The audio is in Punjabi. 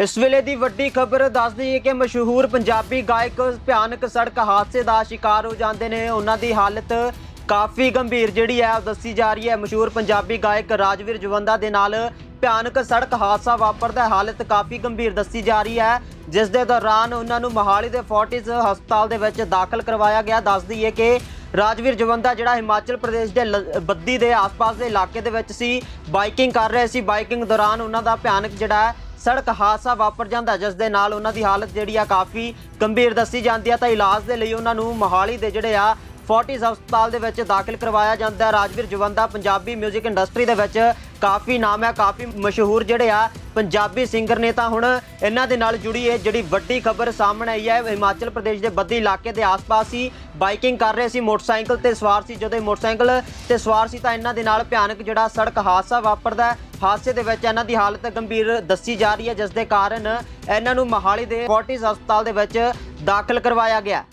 ਇਸ ਵੇਲੇ ਦੀ ਵੱਡੀ ਖਬਰ ਦੱਸ ਦਈਏ ਕਿ ਮਸ਼ਹੂਰ ਪੰਜਾਬੀ ਗਾਇਕ ਭਿਆਨਕ ਸੜਕ ਹਾਦਸੇ ਦਾ ਸ਼ਿਕਾਰ ਹੋ ਜਾਂਦੇ ਨੇ। ਉਹਨਾਂ ਦੀ ਹਾਲਤ ਕਾਫੀ ਗੰਭੀਰ ਜਿਹੜੀ ਹੈ, ਉਹ ਦੱਸੀ ਜਾ ਰਹੀ ਹੈ। ਮਸ਼ਹੂਰ ਪੰਜਾਬੀ ਗਾਇਕ ਰਾਜਵੀਰ ਜਵੰਦਾ ਦੇ ਨਾਲ ਭਿਆਨਕ ਸੜਕ ਹਾਦਸਾ ਵਾਪਰਦਾ ਹਾਲਤ ਕਾਫੀ ਗੰਭੀਰ ਦੱਸੀ ਜਾ ਰਹੀ ਹੈ। ਜਿਸ ਦੇ ਦੌਰਾਨ ਉਹਨਾਂ ਨੂੰ ਮੋਹਾਲੀ ਦੇ ਫੋਰਟਿਸ ਹਸਪਤਾਲ ਦੇ ਵਿੱਚ ਦਾਖਲ ਕਰਵਾਇਆ ਗਿਆ। ਦੱਸਦੀ ਹੈ ਕਿ ਰਾਜਵੀਰ ਜਵੰਦਾ ਜਿਹੜਾ ਹਿਮਾਚਲ ਪ੍ਰਦੇਸ਼ ਦੇ ਲ- ਬੱਦੀ ਦੇ ਆਸ-ਪਾਸ ਦੇ ਇਲਾਕੇ ਦੇ ਵਿੱਚ ਸੀ। ਬਾਈਕਿੰਗ ਕਰ ਰਹੇ ਸੀ। ਬਾਈਕਿੰਗ ਦੌਰਾਨ ਉਹਨਾਂ ਦਾ ਭਿਆਨਕ ਜਿਹੜਾ ਸੜਕ ਹਾਦਸਾ ਵਾਪਰ ਜਾਂਦਾ, ਜਿਸ ਦੇ ਨਾਲ ਉਹਨਾਂ ਦੀ ਹਾਲਤ ਜਿਹੜੀ ਆ ਕਾਫੀ ਗੰਭੀਰ ਦੱਸੀ ਜਾਂਦੀ ਆ। ਤਾਂ ਇਲਾਜ ਦੇ ਲਈ ਉਹਨਾਂ ਨੂੰ ਮੋਹਾਲੀ ਦੇ ਜਿਹੜੇ ਆ ਫੋਰਟਿਸ ਹਸਪਤਾਲ ਦੇ ਵਿੱਚ ਦਾਖਲ ਕਰਵਾਇਆ ਜਾਂਦਾ ਹੈ। ਰਾਜਵੀਰ ਜਵੰਦਾ ਪੰਜਾਬੀ 뮤직 ਇੰਡਸਟਰੀ ਦੇ ਵਿੱਚ ਕਾਫੀ ਨਾਮ ਹੈ, ਕਾਫੀ ਮਸ਼ਹੂਰ ਜਿਹੜੇ ਆ ਪੰਜਾਬੀ ਸਿੰਗਰ ਨੇ ਤਾਂ ਹੁਣ ਇਹਨਾਂ ਦੇ ਨਾਲ ਜੁੜੀ ਇਹ ਜਿਹੜੀ ਵੱਡੀ ਖਬਰ ਸਾਹਮਣੇ ਆਈ ਹੈ। ਹਿਮਾਚਲ ਪ੍ਰਦੇਸ਼ ਦੇ ਬੱਦੀ ਇਲਾਕੇ ਦੇ ਆਸ-ਪਾਸ ਹੀ ਬਾਈਕਿੰਗ ਕਰ ਰਹੇ ਸੀ। ਮੋਟਰਸਾਈਕਲ ਤੇ ਸਵਾਰ ਸੀ, ਜਦੋਂ ਇਹ ਮੋਟਰਸਾਈਕਲ ਤੇ ਸਵਾਰ ਸੀ ਤਾਂ ਇਹਨਾਂ ਦੇ ਨਾਲ ਭਿਆਨਕ ਜਿਹੜਾ ਸੜਕ ਹਾਦਸਾ ਵਾਪਰਦਾ ਹਾਦਸੇ ਦੇ ਵਿੱਚ ਇਹਨਾਂ ਦੀ ਹਾਲਤ ਗੰਭੀਰ ਦੱਸੀ ਜਾ ਰਹੀ ਹੈ, ਜਿਸ ਦੇ ਕਾਰਨ ਇਹਨਾਂ ਨੂੰ ਮੋਹਾਲੀ ਦੇ ਫੋਰਟਿਸ ਹਸਪਤਾਲ ਦੇ ਵਿੱਚ ਦਾਖਲ ਕਰਵਾਇਆ ਗਿਆ।